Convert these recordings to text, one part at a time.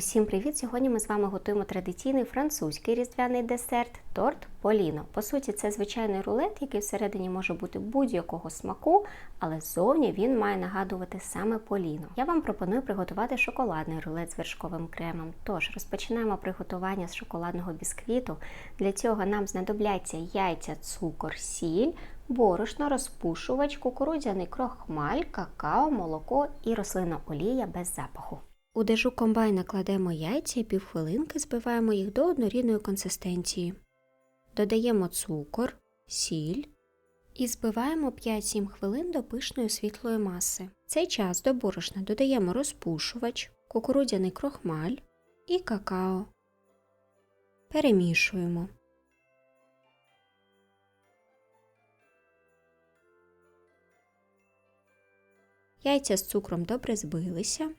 Усім привіт! Сьогодні ми з вами готуємо традиційний французький різдвяний десерт торт Поліно. По суті, це звичайний рулет, який всередині може бути будь-якого смаку, але ззовні він має нагадувати саме Поліно. Я вам пропоную приготувати шоколадний рулет з вершковим кремом. Тож розпочинаємо приготування з шоколадного бісквіту. Для цього нам знадобляться яйця, цукор, сіль. Борошно, розпушувач, кукурудзяний крохмаль, какао, молоко і рослинна олія без запаху. У дежу комбайна кладемо яйця і півхвилинки збиваємо їх до однорідної консистенції. Додаємо цукор, сіль і збиваємо 5-7 хвилин до пишної світлої маси. Цей час до борошна додаємо розпушувач, кукурудзяний крохмаль і какао. Перемішуємо. Яйця з цукром добре збилися.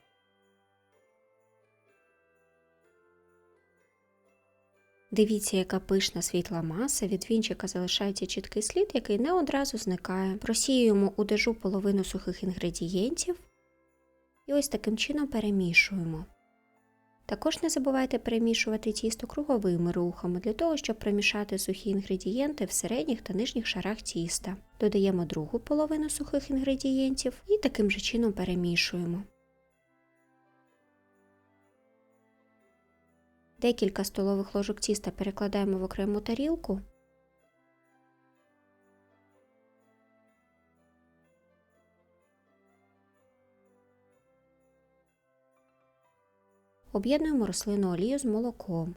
Дивіться, яка пишна світла маса, від вінчика залишається чіткий слід, який не одразу зникає. Просіюємо у дежу половину сухих інгредієнтів і ось таким чином перемішуємо. Також не забувайте перемішувати тісто круговими рухами для того, щоб промішати сухі інгредієнти в середніх та нижніх шарах тіста. Додаємо другу половину сухих інгредієнтів і таким же чином перемішуємо. Декілька столових ложок тіста перекладаємо в окрему тарілку. Об'єднуємо рослинну олію з молоком.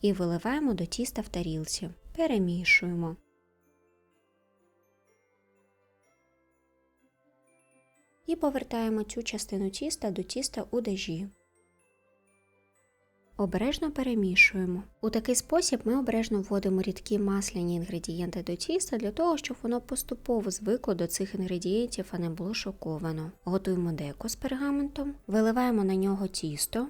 І виливаємо до тіста в тарілці. Перемішуємо. І повертаємо цю частину тіста до тіста у дежі. Обережно перемішуємо. У такий спосіб ми обережно вводимо рідкі масляні інгредієнти до тіста для того, щоб воно поступово звикло до цих інгредієнтів, а не було шоковано. Готуємо деко з пергаментом, виливаємо на нього тісто.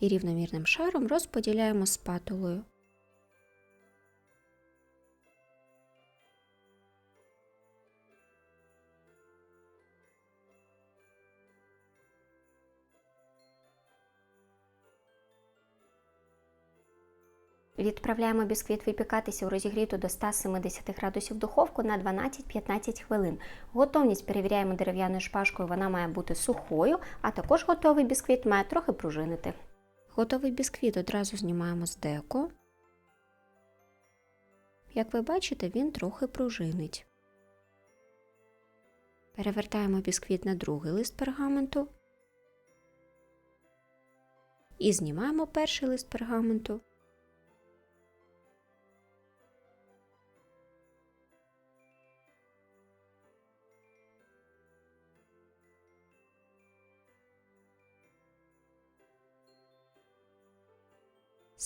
І рівномірним шаром розподіляємо спатулою. Відправляємо бісквіт випікатися у розігріту до 170 градусів духовку на 12-15 хвилин. Готовність перевіряємо дерев'яною шпажкою, вона має бути сухою, а також готовий бісквіт має трохи пружинити. Готовий бісквіт одразу знімаємо з деко. Як ви бачите, він трохи пружинить. Перевертаємо бісквіт на другий лист пергаменту і знімаємо перший лист пергаменту.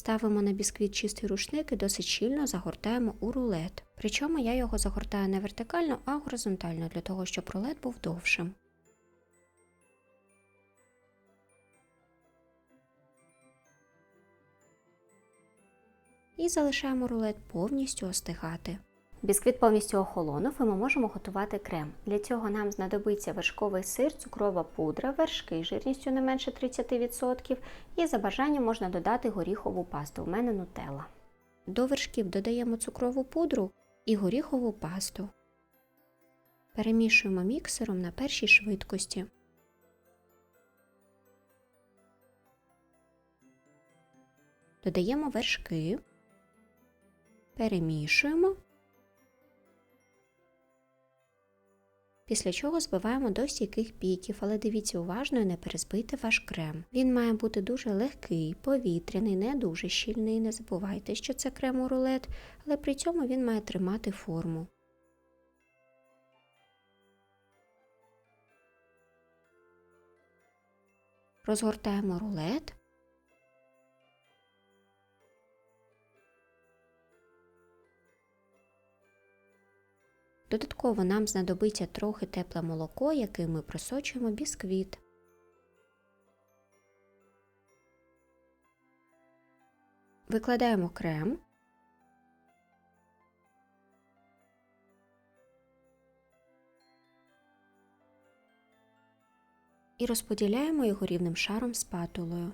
Ставимо на бісквіт чистий рушник і досить щільно загортаємо у рулет. Причому я його загортаю не вертикально, а горизонтально, для того, щоб рулет був довшим. І залишаємо рулет повністю остигати. Бісквіт повністю охолонув і ми можемо готувати крем. Для цього нам знадобиться вершковий сир, цукрова пудра, вершки жирністю не менше 30% і за бажанням можна додати горіхову пасту. У мене нутелла. До вершків додаємо цукрову пудру і горіхову пасту. Перемішуємо міксером на першій швидкості. Додаємо вершки, перемішуємо після чого збиваємо до стійких піків, але дивіться уважно і не перезбийте ваш крем. Він має бути дуже легкий, повітряний, не дуже щільний. Не забувайте, що це крем у рулет, але при цьому він має тримати форму. Розгортаємо рулет. Додатково нам знадобиться трохи тепле молоко, яким ми просочуємо бісквіт. Викладаємо крем. І розподіляємо його рівним шаром спатулою.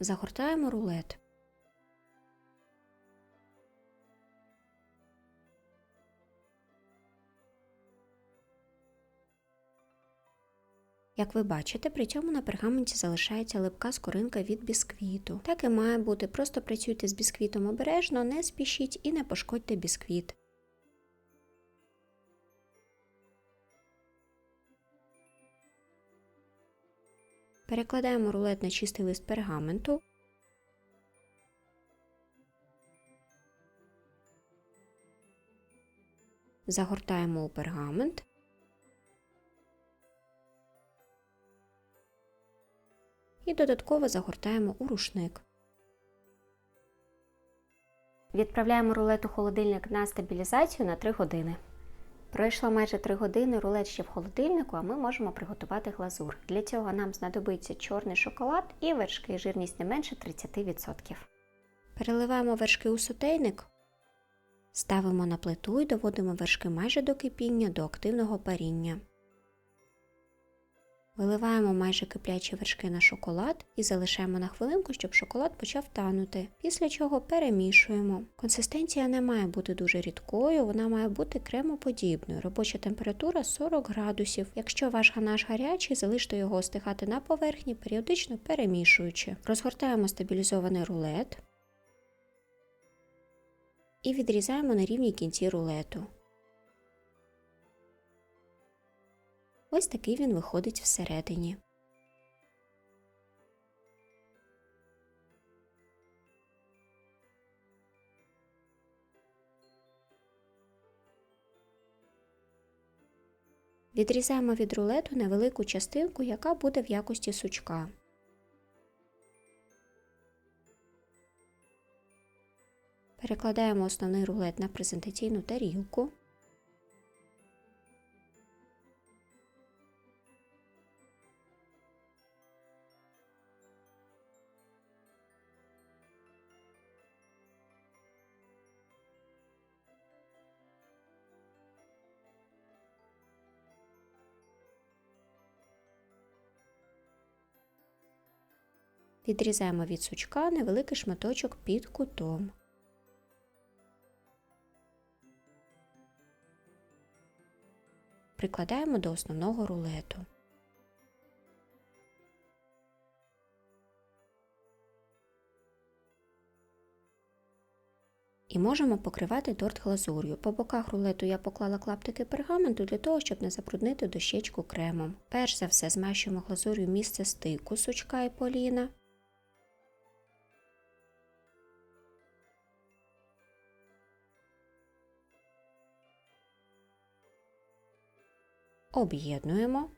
Загортаємо рулет. Як ви бачите, при цьому на пергаменті залишається липка скоринка від бісквіту. Так і має бути, просто працюйте з бісквітом обережно, не спішіть і не пошкодьте бісквіт. Перекладаємо рулет на чистий лист пергаменту. Загортаємо у пергамент. І додатково загортаємо у рушник. Відправляємо рулет у холодильник на стабілізацію на 3 години. Пройшло майже 3 години, рулет ще в холодильнику, а ми можемо приготувати глазур. Для цього нам знадобиться чорний шоколад і вершки, жирність не менше 30%. Переливаємо вершки у сотейник, ставимо на плиту і доводимо вершки майже до кипіння, до активного паріння. Виливаємо майже киплячі вершки на шоколад і залишаємо на хвилинку, щоб шоколад почав танути, після чого перемішуємо. Консистенція не має бути дуже рідкою, вона має бути кремоподібною. Робоча температура 40 градусів. Якщо ваш ганаш гарячий, залиште його остигати на поверхні, періодично перемішуючи. Розгортаємо стабілізований рулет і відрізаємо на рівні кінці рулету. Ось такий він виходить всередині. Відрізаємо від рулету невелику частинку, яка буде в якості сучка. Перекладаємо основний рулет на презентаційну тарілку. Відрізаємо від сучка невеликий шматочок під кутом. Прикладаємо до основного рулету. І можемо покривати торт глазур'ю. По боках рулету я поклала клаптики пергаменту для того, щоб не забруднити дощечку кремом. Перш за все змащуємо глазур'ю місце стику сучка і поліна. Об'єднуємо.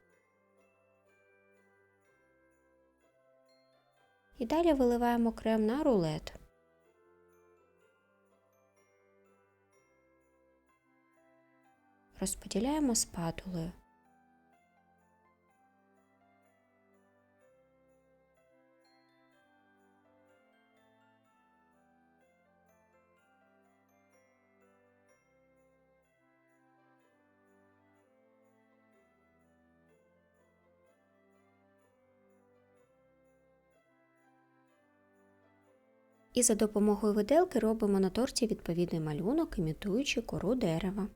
І далі виливаємо крем на рулет. Розподіляємо спатулою. І за допомогою виделки робимо на торті відповідний малюнок, імітуючи кору дерева.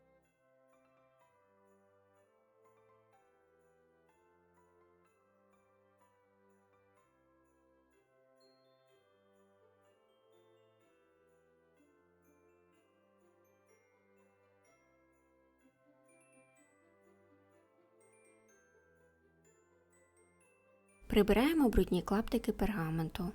Прибираємо брудні клаптики пергаменту.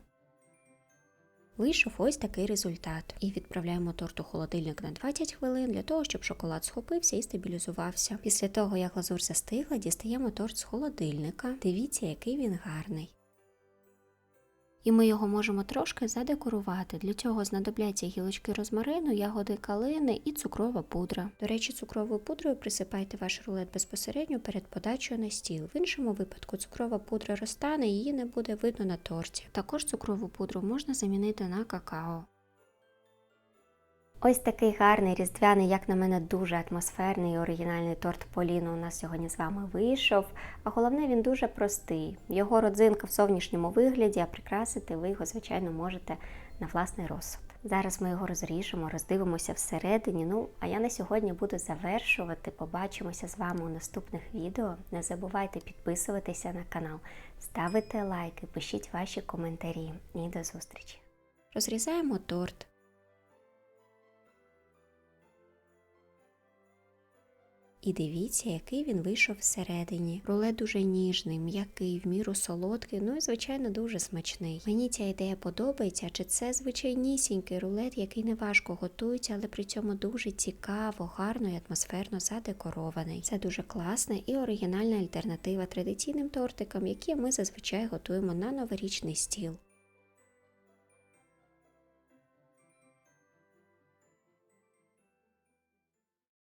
Вийшов ось такий результат. І відправляємо торт у холодильник на 20 хвилин для того, щоб шоколад схопився і стабілізувався. Після того, як глазур застигла, дістаємо торт з холодильника. Дивіться, який він гарний. І ми його можемо трошки задекорувати. Для цього знадобляться гілочки розмарину, ягоди калини і цукрова пудра. До речі, цукровою пудрою присипайте ваш рулет безпосередньо перед подачею на стіл. В іншому випадку цукрова пудра розтане її не буде видно на торті. Також цукрову пудру можна замінити на какао. Ось такий гарний різдвяний, як на мене, дуже атмосферний і оригінальний торт Поліно у нас сьогодні з вами вийшов. А головне, він дуже простий. Його родзинка в зовнішньому вигляді, а прикрасити ви його, звичайно, можете на власний розсуд. Зараз ми його розріжемо, роздивимося всередині. Ну, а я на сьогодні буду завершувати. Побачимося з вами у наступних відео. Не забувайте підписуватися на канал, ставити лайки, пишіть ваші коментарі. І до зустрічі! Розрізаємо торт. І дивіться, який він вийшов всередині. Рулет дуже ніжний, м'який, в міру солодкий, ну і звичайно дуже смачний. Мені ця ідея подобається, чи це звичайнісінький рулет, який не важко готується, але при цьому дуже цікаво, гарно і атмосферно задекорований. Це дуже класна і оригінальна альтернатива традиційним тортикам, які ми зазвичай готуємо на новорічний стіл.